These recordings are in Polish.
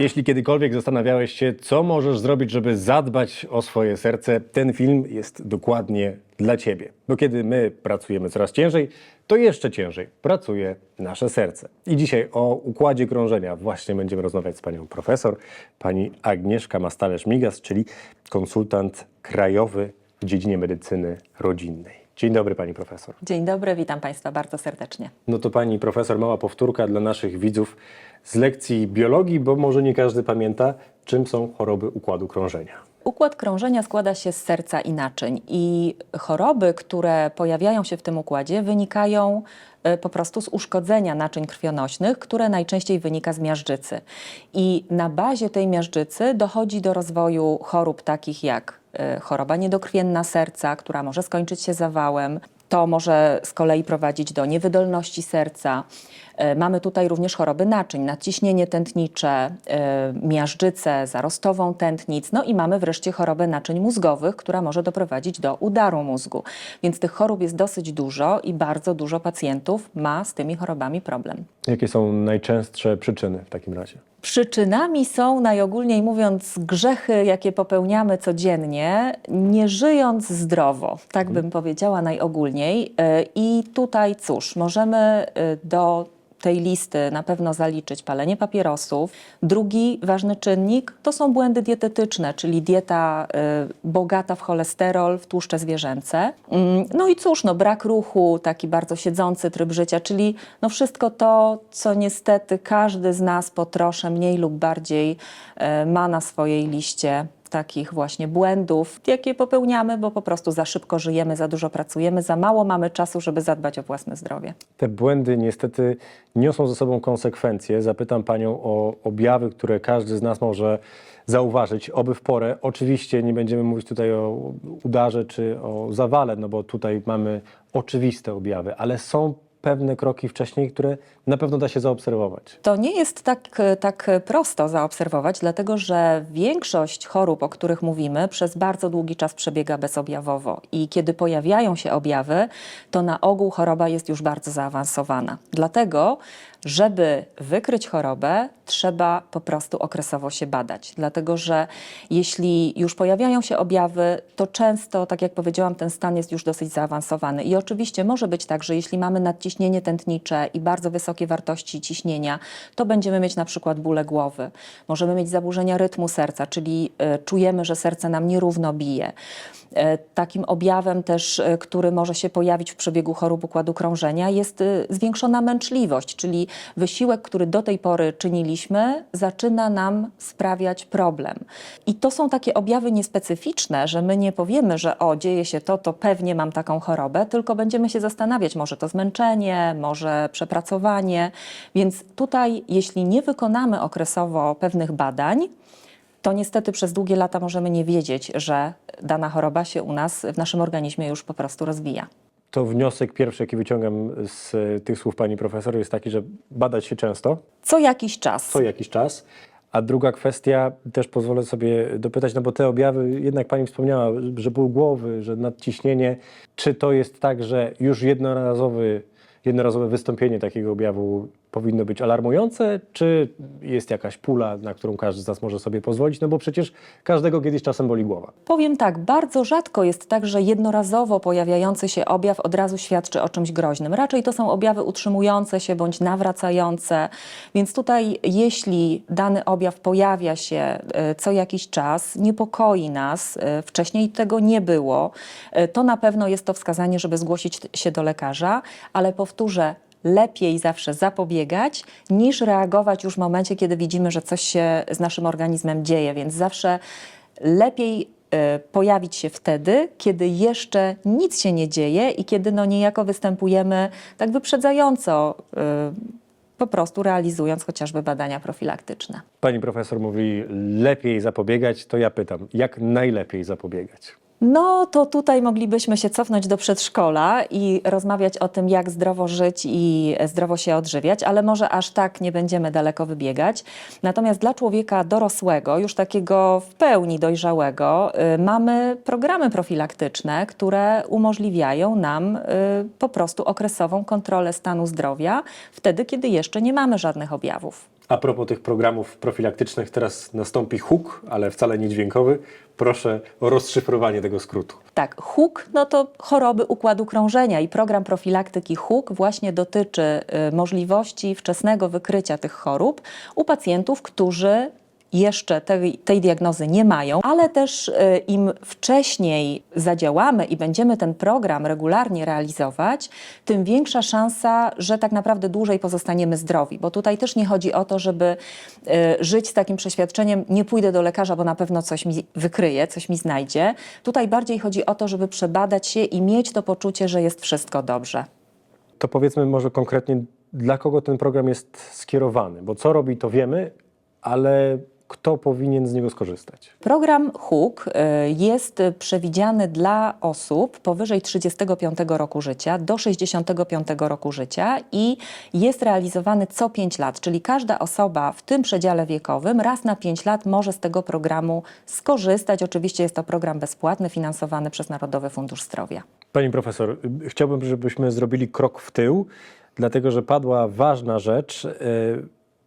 Jeśli kiedykolwiek zastanawiałeś się, co możesz zrobić, żeby zadbać o swoje serce, ten film jest dokładnie dla Ciebie. Bo kiedy my pracujemy coraz ciężej, to jeszcze ciężej pracuje nasze serce. I dzisiaj o układzie krążenia właśnie będziemy rozmawiać z panią profesor, pani Agnieszka Mastalerz-Migas, czyli konsultant krajowy w dziedzinie medycyny rodzinnej. Dzień dobry pani profesor. Dzień dobry, witam Państwa bardzo serdecznie. No to pani profesor, mała powtórka dla naszych widzów z lekcji biologii, bo może nie każdy pamięta, czym są choroby układu krążenia. Układ krążenia składa się z serca i naczyń i choroby, które pojawiają się w tym układzie wynikają po prostu z uszkodzenia naczyń krwionośnych, które najczęściej wynika z miażdżycy. I na bazie tej miażdżycy dochodzi do rozwoju chorób takich jak e, choroba niedokrwienna serca, która może skończyć się zawałem. To może z kolei prowadzić do niewydolności serca. E, Mamy tutaj również choroby naczyń, nadciśnienie tętnicze, e, miażdżycę zarostową tętnic, no i mamy wreszcie chorobę naczyń mózgowych, która może doprowadzić do udaru mózgu. Więc tych chorób jest dosyć dużo i bardzo dużo pacjentów ma z tymi chorobami problem. Jakie są najczęstsze przyczyny w takim razie? Przyczynami są najogólniej mówiąc grzechy, jakie popełniamy codziennie, nie żyjąc zdrowo, tak bym powiedziała najogólniej. E, I tutaj cóż, możemy e, do tej listy na pewno zaliczyć palenie papierosów. Drugi ważny czynnik to są błędy dietetyczne, czyli dieta y, bogata w cholesterol, w tłuszcze zwierzęce. Mm, No i cóż, no, brak ruchu, taki bardzo siedzący tryb życia, czyli no wszystko to, co niestety każdy z nas po trosze mniej lub bardziej y, ma na swojej liście takich właśnie błędów, jakie popełniamy, bo po prostu za szybko żyjemy, za dużo pracujemy, za mało mamy czasu, żeby zadbać o własne zdrowie. Te błędy niestety niosą ze sobą konsekwencje. Zapytam panią o objawy, które każdy z nas może zauważyć, oby w porę. Oczywiście nie będziemy mówić tutaj o udarze czy o zawale, no bo tutaj mamy oczywiste objawy, ale są pewne kroki wcześniej, które na pewno da się zaobserwować. To nie jest tak, tak prosto zaobserwować, dlatego że większość chorób, o których mówimy, przez bardzo długi czas przebiega bezobjawowo. I kiedy pojawiają się objawy, to na ogół choroba jest już bardzo zaawansowana. Dlatego, żeby wykryć chorobę, trzeba po prostu okresowo się badać. Dlatego, że jeśli już pojawiają się objawy, to często, tak jak powiedziałam, ten stan jest już dosyć zaawansowany. I oczywiście może być tak, że jeśli mamy nadciśnienie tętnicze i bardzo wysokie wartości ciśnienia, to będziemy mieć na przykład bóle głowy. Możemy mieć zaburzenia rytmu serca, czyli y, czujemy, że serce nam nierówno bije. E, Takim objawem też, e, który może się pojawić w przebiegu chorób układu krążenia jest e, zwiększona męczliwość, czyli wysiłek, który do tej pory czyniliśmy, zaczyna nam sprawiać problem. I to są takie objawy niespecyficzne, że my nie powiemy, że o, dzieje się to, to pewnie mam taką chorobę, tylko będziemy się zastanawiać, może to zmęczenie, może przepracowanie. Więc tutaj, jeśli nie wykonamy okresowo pewnych badań, to niestety przez długie lata możemy nie wiedzieć, że dana choroba się u nas w naszym organizmie już po prostu rozwija. To wniosek pierwszy, jaki wyciągam z tych słów pani profesor, jest taki, że badać się często, Co jakiś czas. co jakiś czas. A druga kwestia, też pozwolę sobie dopytać, no bo te objawy, jednak pani wspomniała, że ból głowy, że nadciśnienie, czy to jest tak, że już jednorazowy, jednorazowe wystąpienie takiego objawu powinno być alarmujące, czy jest jakaś pula, na którą każdy z nas może sobie pozwolić, no bo przecież każdego kiedyś czasem boli głowa. Powiem tak, bardzo rzadko jest tak, że jednorazowo pojawiający się objaw od razu świadczy o czymś groźnym. Raczej to są objawy utrzymujące się bądź nawracające. Więc tutaj, jeśli dany objaw pojawia się e, co jakiś czas, niepokoi nas, e, wcześniej tego nie było, e, to na pewno jest to wskazanie, żeby zgłosić się do lekarza, ale powtórzę, lepiej zawsze zapobiegać, niż reagować już w momencie, kiedy widzimy, że coś się z naszym organizmem dzieje. Więc zawsze lepiej e, pojawić się wtedy, kiedy jeszcze nic się nie dzieje i kiedy no niejako występujemy tak wyprzedzająco, e, po prostu realizując chociażby badania profilaktyczne. Pani profesor mówi, lepiej zapobiegać, to ja pytam, jak najlepiej zapobiegać? No to tutaj moglibyśmy się cofnąć do przedszkola i rozmawiać o tym, jak zdrowo żyć i zdrowo się odżywiać, ale może aż tak nie będziemy daleko wybiegać. Natomiast dla człowieka dorosłego, już takiego w pełni dojrzałego, y, mamy programy profilaktyczne, które umożliwiają nam y, po prostu okresową kontrolę stanu zdrowia, wtedy, kiedy jeszcze nie mamy żadnych objawów. A propos tych programów profilaktycznych, teraz nastąpi huk, ale wcale nie dźwiękowy. Proszę o rozszyfrowanie tego skrótu. Tak, HUK no to choroby układu krążenia i program profilaktyki HUK właśnie dotyczy y, możliwości wczesnego wykrycia tych chorób u pacjentów, którzy jeszcze tej, tej diagnozy nie mają, ale też y, im wcześniej zadziałamy i będziemy ten program regularnie realizować, tym większa szansa, że tak naprawdę dłużej pozostaniemy zdrowi. Bo tutaj też nie chodzi o to, żeby y, żyć z takim przeświadczeniem, nie pójdę do lekarza, bo na pewno coś mi wykryje, coś mi znajdzie. Tutaj bardziej chodzi o to, żeby przebadać się i mieć to poczucie, że jest wszystko dobrze. To powiedzmy może konkretnie, dla kogo ten program jest skierowany, bo co robi, to wiemy, ale kto powinien z niego skorzystać? Program HUK y, jest przewidziany dla osób powyżej 35 roku życia do 65 roku życia i jest realizowany co 5 lat, czyli każda osoba w tym przedziale wiekowym raz na 5 lat może z tego programu skorzystać. Oczywiście jest to program bezpłatny, finansowany przez Narodowy Fundusz Zdrowia. Pani profesor, chciałbym, żebyśmy zrobili krok w tył, dlatego że padła ważna rzecz.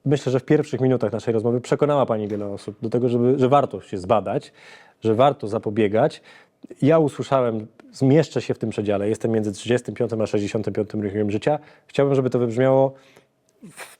Myślę, że w pierwszych minutach naszej rozmowy przekonała Pani wiele osób do tego, żeby, że warto się zbadać, że warto zapobiegać. Ja usłyszałem, zmieszczę się w tym przedziale, jestem między 35 a 65 rokiem życia. Chciałbym, żeby to wybrzmiało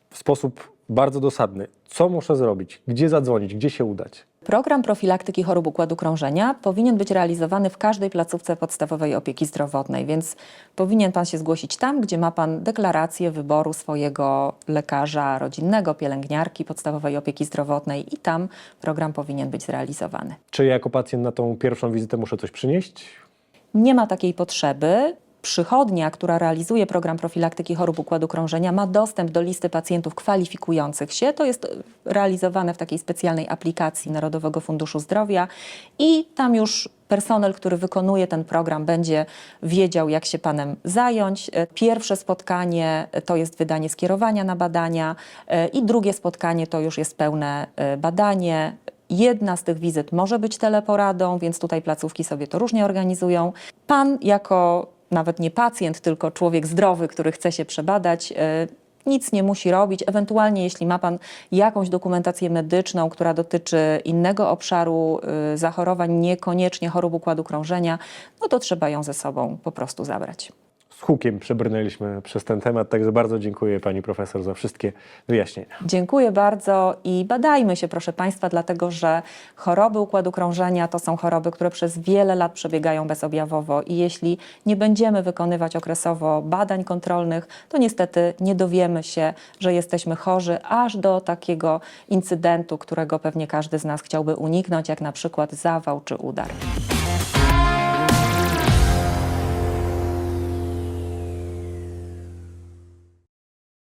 w sposób bardzo dosadny. Co muszę zrobić? Gdzie zadzwonić? Gdzie się udać? Program profilaktyki chorób układu krążenia powinien być realizowany w każdej placówce podstawowej opieki zdrowotnej, więc powinien Pan się zgłosić tam, gdzie ma Pan deklarację wyboru swojego lekarza rodzinnego, pielęgniarki podstawowej opieki zdrowotnej i tam program powinien być zrealizowany. Czy ja jako pacjent na tą pierwszą wizytę muszę coś przynieść? Nie ma takiej potrzeby. Przychodnia, która realizuje program profilaktyki chorób układu krążenia, ma dostęp do listy pacjentów kwalifikujących się. To jest realizowane w takiej specjalnej aplikacji Narodowego Funduszu Zdrowia i tam już personel, który wykonuje ten program, będzie wiedział, jak się panem zająć. E, Pierwsze spotkanie to jest wydanie skierowania na badania e, i drugie spotkanie to już jest pełne e, badanie. Jedna z tych wizyt może być teleporadą, więc tutaj placówki sobie to różnie organizują. Pan jako nawet nie pacjent, tylko człowiek zdrowy, który chce się przebadać, e, nic nie musi robić. Ewentualnie, jeśli ma Pan jakąś dokumentację medyczną, która dotyczy innego obszaru y, zachorowań, niekoniecznie chorób układu krążenia, no to trzeba ją ze sobą po prostu zabrać. Z hukiem przebrnęliśmy przez ten temat, także bardzo dziękuję Pani profesor za wszystkie wyjaśnienia. Dziękuję bardzo i badajmy się, proszę Państwa, dlatego że choroby układu krążenia to są choroby, które przez wiele lat przebiegają bezobjawowo i jeśli nie będziemy wykonywać okresowo badań kontrolnych, to niestety nie dowiemy się, że jesteśmy chorzy, aż do takiego incydentu, którego pewnie każdy z nas chciałby uniknąć, jak na przykład zawał czy udar.